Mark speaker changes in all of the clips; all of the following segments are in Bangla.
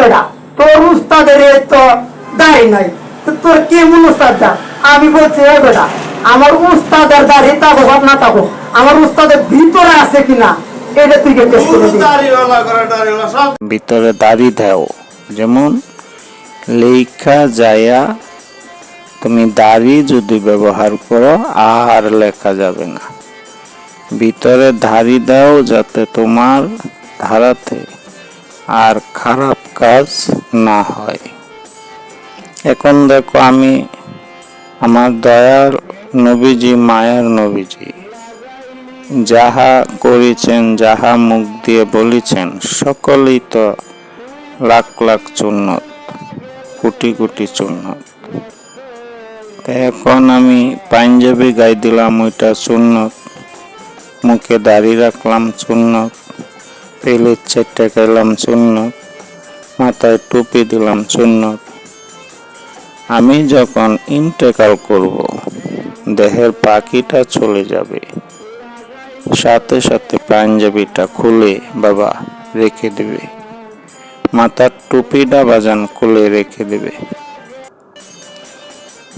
Speaker 1: বেটা তোর উস্তাদের তো দাড়ি নাই। তোর কেমন উস্তাদ আমি বলছি এ বেটা আমার উস্তাদের দাড়ি তাকো হোক না তাকো আমার উস্তাদের ভিতরে আছে কিনা এটা তুই দিবি
Speaker 2: ভিতরে দাড়ি দেও। যেমন লেখা যায়া তুমি দাড়ি যদি ব্যবহার করো আর লেখা যাবে না। ভিতরে ধাড়ি দাও যাতে তোমার ধারাতে আর খারাপ কাজ না হয়। এখন দেখো আমি আমার দয়ার নবীজি, মায়ার নবীজি, যাহা করেছেন, যাহা মুখ দিয়ে বলেছেন, সকলেই তো লাখ লাখ চুন্নত, কোটি কোটি চুন্নত। এখন আমি পাঞ্জাবি গাই দিলাম, ওইটা চুন্নত, মুখে দাড়ি রাখলাম, চুন্নত। পেলের চারটে খেলাম চুন্নত মাথায় টুপি দিলাম চুন্নত আমি যখন ইন্টেকাল করব, দেহের পাখিটা চলে যাবে। সাথে সাথে পাঞ্জাবিটা খুলে বাবা রেখে দেবে। মাথার টুপিটা বাজান খুলে রেখে দেবে।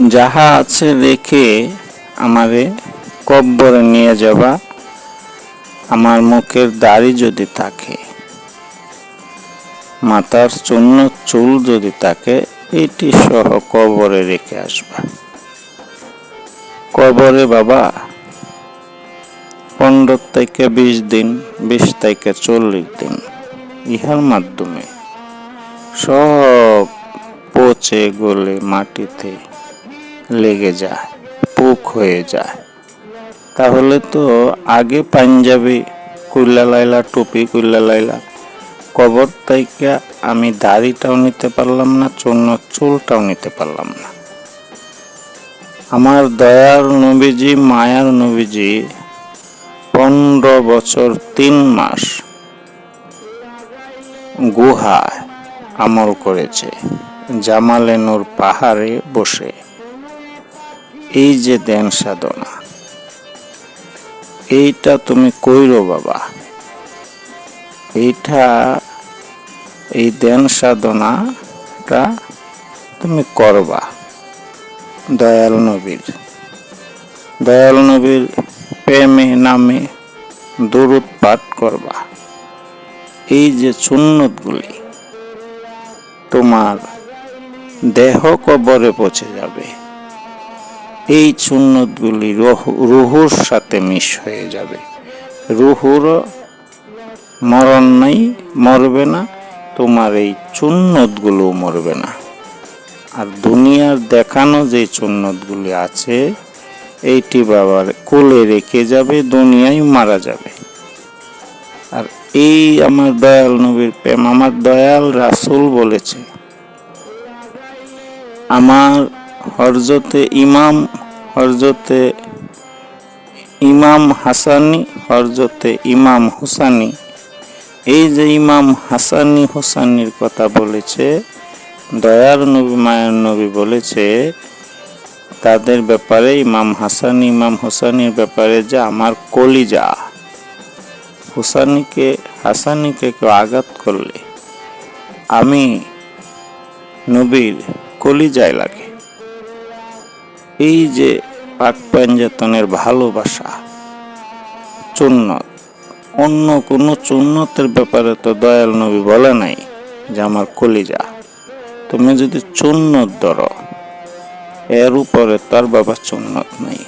Speaker 2: যাহা আছে রেখে আমারে কব্বরে নিয়ে যাবা। আমার মুখের দাড়ি যদি থাকে, মাথার চূর্ণ চুল যদি থাকে, এটি সহ কবরে রেখে আসবা। কবরে বাবা, পনেরো থেকে বিশ দিন, বিশ থেকে চল্লিশ দিন ইহার মাধ্যমে সব পচে গলে মাটিতে লেগে যায়, পোক হয়ে যায়। তাহলে তো আগে পাঞ্জাবি কুল্লা লাইলা, টুপি কুল্লা লাইলা। কবর থেকে আমি দাড়িটাও নিতে পারলাম না, চূর্ণ চুলটাও নিতে পারলাম না। আমার দয়ার নবীজি, মায়ার নবীজি, পনেরো বছর তিন মাস গুহায় আমল করেছে জামালেনুর পাহাড়ে বসে। এই যে দেন সাধনা। এইটা তুমি কইরো বাবা। এইটা এই দেন সাধনাটা তুমি করবা। দয়াল নবীর। দয়াল নবীর প্রেমে নামে দরুদ পাঠ করবা। এই যে সুন্নতগুলি তোমার দেহ কবরে পচে যাবে। এই সুন্নতগুলি রুহ- রুহুর সাথে মিশ হয়ে যাবে। রুহুরও মরণ নাই, মরবে না, তোমার এই চুন্নতগুলো মরবে না। আর দুনিয়ার দেখানো যে চুন্নতগুলি আছে, এইটি বাবার কোলে রেখে যাবে, দুনিয়ায় মারা যাবে। আর এই আমার দয়াল নবীর প্রেম, আমার দয়াল রাসূল বলেছে, আমার হরজতে ইমাম হরজতে ইমাম হাসানি হরজতে ইমাম হুসানি। এই যে ইমাম হাসানি হুসানির কথা বলেছে, দয়ার নবী, মায়ের নবী বলেছে, তাদের ব্যাপারে ইমাম হাসান, ইমাম হোসানির ব্যাপারে যে আমার কলিজা। হুসানিকে, হাসানিকে কেউ আঘাত করলে আমি নবীর কলিজায় লাগে। এই যে পাক পাঞ্জাতনের ভালোবাসা, চুন্নত। অন্য কোনো চুন্নতের ব্যাপারে তো দয়াল নবী বলে নাই যে আমার কলিজা। তুমি যদি চুন্নত ধরো, এর উপরে তার বাবা চুন্নত নাই।